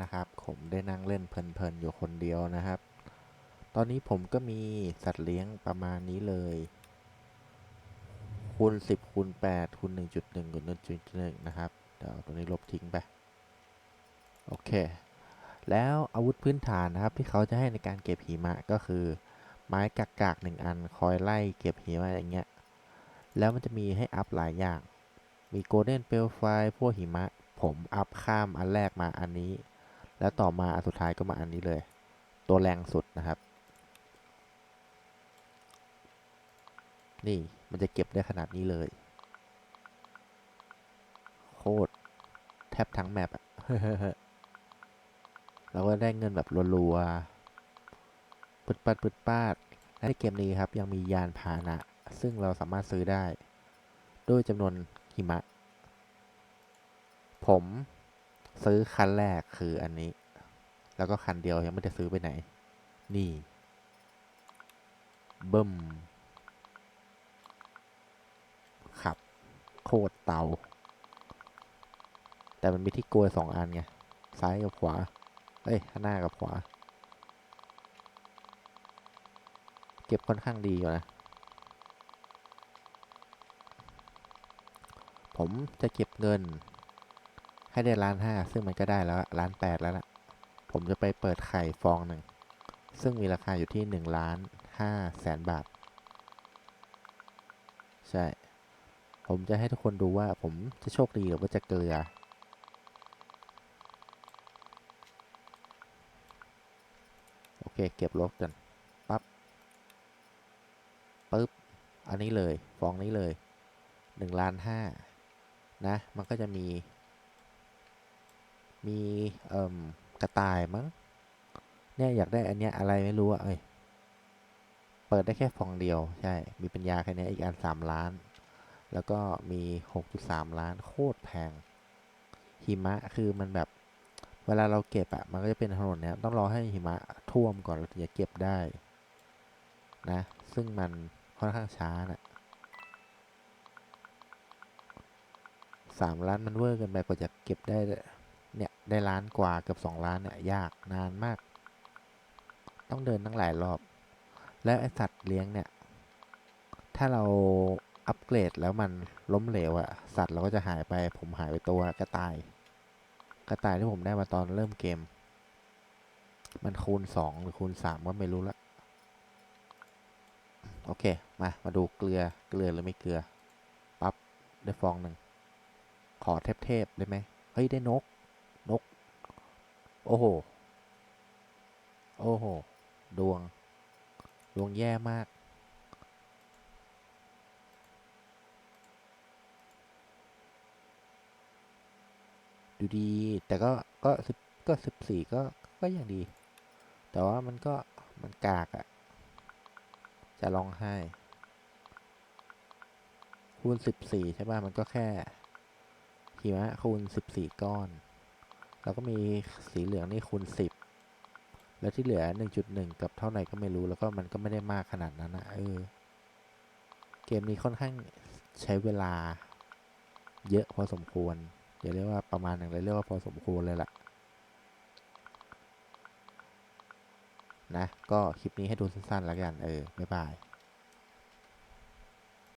นะครับ ผมได้นั่งเล่นเพลินๆอยู่คนเดียวนะครับ ตอนนี้ผมก็มีสัตว์เลี้ยงประมาณนี้เลยคูณ10คูณ8คูณ1.1คูณ1.1นะครับ เดี๋ยวตัวนี้ลบทิ้งไป โอเค แล้วอาวุธพื้นฐานนะครับที่เขาจะให้ในการเก็บหิมะก็คือ ไม้กากๆหนึ่งอันคอยไล่เก็บหิมะอย่างเงี้ย แล้วมันจะมีให้อัพหลายอย่าง มีโกลเด้นเปลไฟพวกหิมะ ผมอัพข้ามอันแรกมาอันนี้ แล้วต่อมาอันสุดท้ายก็มาอันนี้เลย ตัวแรงสุดนะครับ นี่มันจะเก็บได้ขนาดนี้เลย โคตรแทบทั้งแมปอะเราก็ได้เงินแบบรัวๆปึดปัดปึดปาด และในเกมนี้ครับยังมียานพาหนะ ซึ่งเราสามารถซื้อได้ ด้วยจำนวนหิมะ ผม ซื้อคันแรกคืออันนี้ แล้วก็คันเดียวยังไม่ได้ซื้อไปไหน นี่เบิ่มขับ โคตรเตา แต่มันมีที่โกยสองอันไง ซ้ายกับขวา เอ้ยหน้ากับขวา เก็บค่อนข้างดีอยู่นะ ผมจะเก็บเงิน ให้ได้ล้านห้าซึ่งมันก็ได้แล้วล้านแปดแล้วล่ะ ผมจะไปเปิดไข่ฟองหนึ่ง ซึ่งมีราคาอยู่ที่หนึ่งล้านห้าแสนบาท ใช่ ผมจะให้ทุกคนดูว่าผมจะโชคดีหรือว่าจะเกลือโอเค เก็บลบกันปั๊บปึ๊บ อันนี้เลย ฟองนี้เลยหนึ่งล้านห้านะ มันก็จะมี มีเอ่มกระต่ายมั้ง เนี่ยอยากได้อันเนี้ยอะไรไม่รู้อะเอ้ย เปิดได้แค่ฟองเดียว ใช่ มีปัญญาแค่นี้อีกอันสามล้าน แล้วก็มีหกจุดสามล้านโคตรแพง หิมะคือมันแบบ เวลาเราเก็บอะมันก็จะเป็นถนนเนี้ยต้องรอให้หิมะท่วมก่อนเราถึงจะเก็บได้ นะ ซึ่งมันค่อนข้างช้านะสามล้านมันเวอร์เกันไปกว่าจะเก็บได้เนี่ย ได้ล้านกว่าเกือบสองล้านเนี่ยยากนานมาก ต้องเดินตั้งหลายรอบ แล้วไอสัตว์เลี้ยงเนี่ย ถ้าเราอัปเกรดแล้วมันล้มเหลวอะสัตว์เราก็จะหายไป ผมหายไปตัวกระต่ายกระต่ายที่ผมได้มาตอนเริ่มเกม มันคูณสองหรือคูณสามก็ไม่รู้ละโอเค มา มาดูเกลือ เกลือหรือไม่เกลือ ปั๊บ ได้ฟองหนึ่ง ขอเทพๆได้ไหม เฮ้ย ได้นก โอ้โห โอ้โห ดวง ดวงแย่มาก ดูดี แต่ก็ ก็สิบก็สิบสี่ก็ ก็ยังดี แต่ว่ามันก็ มันกากอะจะร้องไห้ คูณสิบสี่ใช่ป่ะ มันก็แค่หิมะคูณสิบสี่ก้อน แล้วก็มีสีเหลืองนี่คูณสิบแล้วที่เหลือหนึ่งจุดหนึ่งกับเท่าไหร่ก็ไม่รู้แล้วก็มันก็ไม่ได้มากขนาดนั้นนะเออ เกมนี้ค่อนข้างใช้เวลา เยอะพอสมควรอย่าเรียกว่าประมาณหนึ่งเลยเรียกว่าพอสมควรเลยล่ะนะ ก็คลิปนี้ให้ดูสั้นๆแล้วกัน เออ บ๊ายบาย